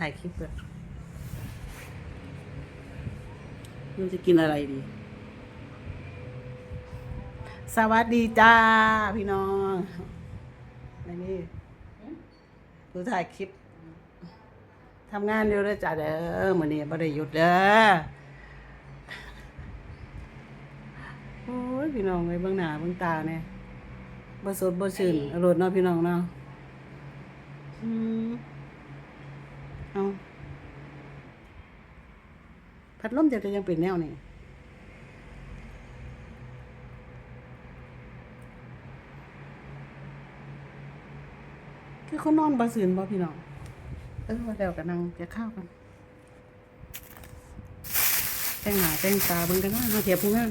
ถ่ายคลิปเลยเราจะกินอะไรดี สวัสดีจ้า พี่น้องอันนี้ดูถ่ายคลิปทำงานเร็วเลยจ้าเด้อมื้อนี้บ่ได้หยุดเด้อโอ้ยพี่น้องเอ้ยเบิ่งหน้าเบิ่งตาเนี่ยบ่สดบ่ชื่นอรรถเนาะพี่น้องเนาะอืม เอาพัดลมจะยังเป็นแนวนี่คือเขานอนบ่ซื่นบ่พี่น้อง เออว่าแล้วกันนังจะข้าวกัน แต่งหน้าแต่งตาเบิ่งกันนะมาเทียบผู้งาน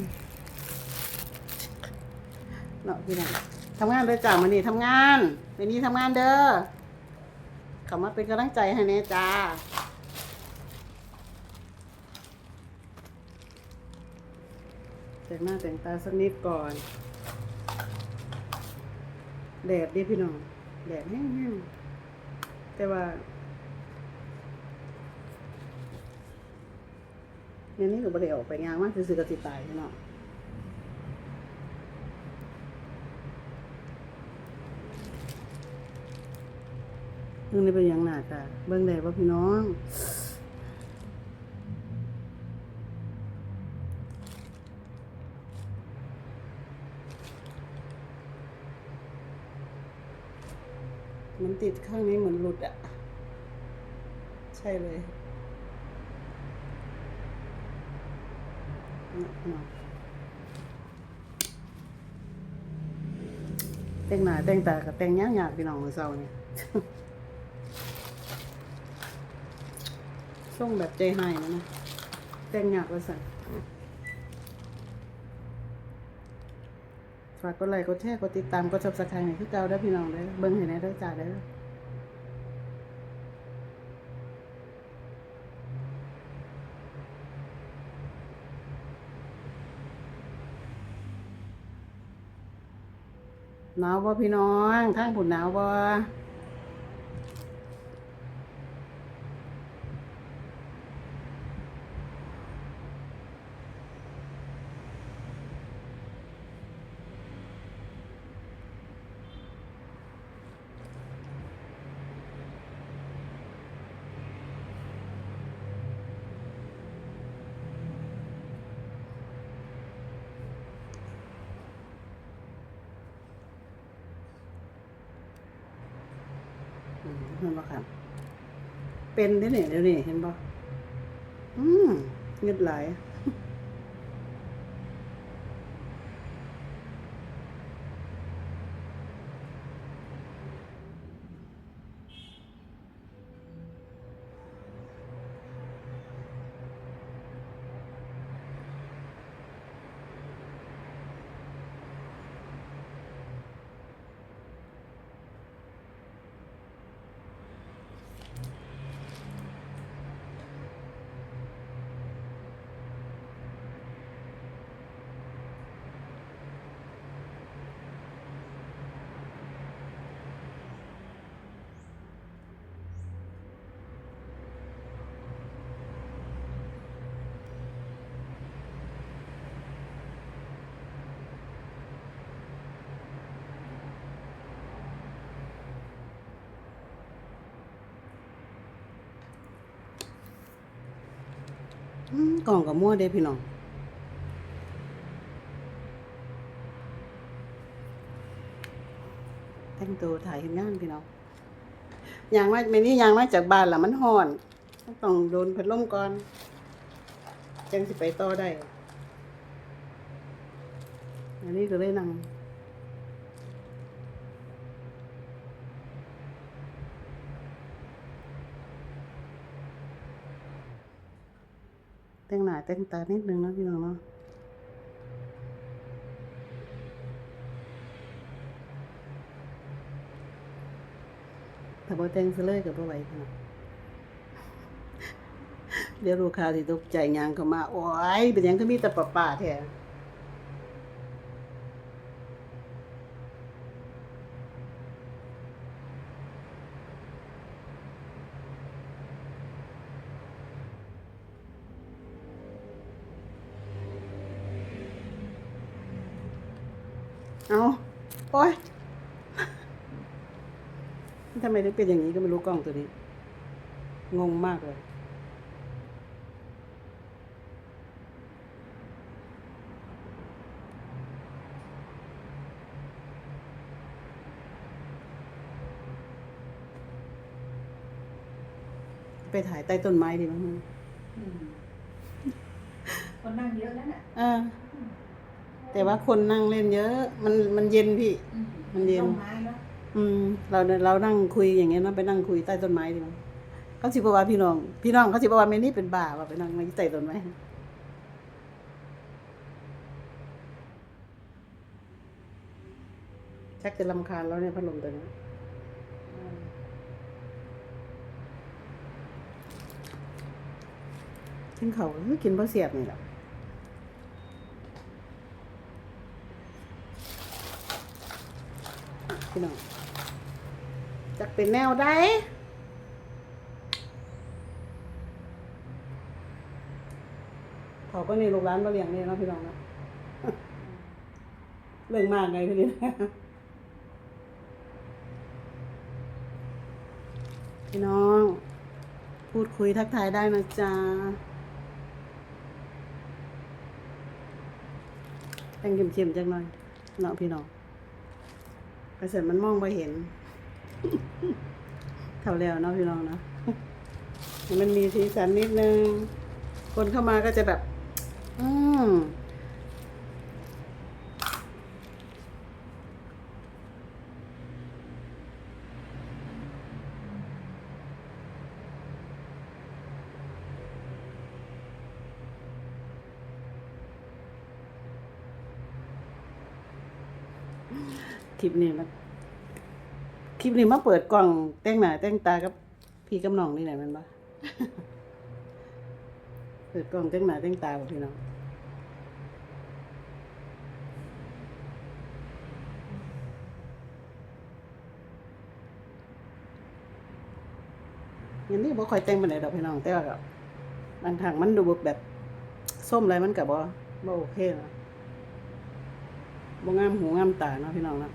เนาะพี่น้องทำงานเลยจ้ามื้อนี้ทำงานวันนี้ทำงานเด้อ เข้ามาเป็นกำลังใจให้แน่จ้าแต่งหน้าแต่งตาสักนิดก่อน แดดดิพี่น้อง แดดแห้งๆแต่ว่าเนี่ยนี่ก็บ่ได้ออกไปงานมาซื้อๆก็สิตายพี่น้อง เบิ่งได้เป็นหยังหน้าตาเบิ่งได้บ่พี่น้องมันติดข้างนี้เหมือนหลุดอะใช่เลยแต่งหน้าแต่งตากับแต่งยากยากๆพี่น้องมือเศร้าเนี่ย ส่งแบบใจหายนะนะแต่งยากว่าสั่นฝากกดไลค์กดแชร์กดติดตามกดซับสไครต์ให้คือเก่าเด้พี่น้องเด้เบิ่งให้แหน่เด้จ้าเด้หนาวบ่พี่น้องทางผุนหนาวบ่อืม เห็นบ่ครับเป็นได้เนี่ยเดี๋ยวนี้เห็นบ่อืมเงียบหลาย อืม กล่องกับมั่วเด้พี่น้องแต่งตัวถ่ายเห็นงานพี่น้องยางมาเมนี่ยางมาจากบ้านละมันห่อนต้องโดนพัดลมก่อน จังสิไปต่อได้ อันนี้ก็เลยนั่ง แต่งหน้าแต่งตานิดนึงเนาะพี่น้องเนาะถ้าบ่แต่งซะเลยก็บ่ไหวพี่น้องเดี๋ยวลูกค้าที่ตกใจยางเข้ามา โอ้ยเป็นยังก็มีแต่ป่าแท้ เอาโอ้ยทำไมถึงเป็นอย่างนี้ก็ไม่รู้กล้องตัวนี้ งงมากเลย ไปถ่ายใต้ต้นไม้ดีมั้งอืมคนนั่งเยอะแล้วน่ะเออ แต่ว่าคนนั่งเล่นเยอะ มันมันเย็นพี่ มันเย็น ต้ไม้เนาะอืม เราเรานั่งคุยอย่างเงี้ยเนาะไปนั่งคุยใต้ต้นไม้ดีมั้งเขาสิบอกว่าพี่น้อง พี่น้องเขาสิบอกว่าเมนี่เป็นบ้าว่าไปนั่งในใต้ต้นไม้ชักจะลำคาญแล้วเนี่ยพัดลมตัวนี้กินเขาวคือกินเพราะเสียบนี่แหละอะ พี่น้องจักเป็นแนวใดเขาก็นี่ลูกร้านมาเลี้ยงนี่นะพี่น้องนะเรื่องมากไงพี่นี่พี่น้อง พูดคุยทักทายได้นะจ๊ะแต่งเข้มๆจังหน่อยเนาะพี่น้อง กระเสร็จมันมองไปเห็นเท่าแล้วเนาะพี่น้องเนาะมันมีสีสันนิดนึง คนเข้ามาก็จะแบบ อืม คลิปนี้มันคลิปนี้มาเปิดกล่องแต่งหน้าแต่งตากับพี่กับน้องนี่ไหนมันบ้าเปิดกล่องแต่งหน้าแต่งตาพี่น้องอยังนี้บ่ค่อยแต่งปานใดดอกพี่น้องแต่ว่าบางทางมันดูแบบส้มอะไรมันก็บ่บ่โอเคนะบ่งามหูงามตาเนาะพี่น้องเนาะ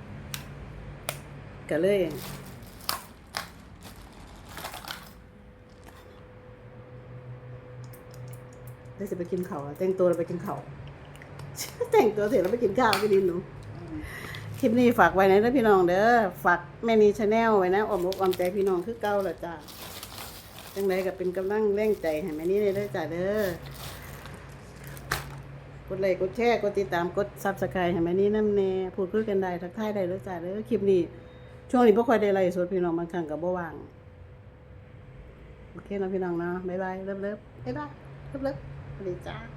ก็เลยได้จะไปกินเขาแต่งตัวแล้วไปกินเขาแต่งตัวเสร็จแล้วไปกินข้าวไปดินหนูคลิปนี้ฝากไว้นะเด้อพี่น้องเด้อฝากแม่นีชาแนลไว้นะออมอกออมใจพี่น้องคือเก่าละจ้าจังไดก็เป็นกำลังแรงใจให้แม่นีเลยเด้อจ้าเด้อกดไลค์กดแชร์กดติดตามกดซับสไครต์ให้แม่นีน้ำแน่พูดคุยกันได้ทักทายได้เด้อจ้าเด้อคลิปนี้ ช่วงนี้บ่ค่อยได้ไลฟ์สดพี่น้องบางครั้งก็บ่ว่าง โอเคเนาะพี่น้องเนาะบ๊ายบายเลิฟๆบ๊ายบายเลิฟๆสวัสดีจ้า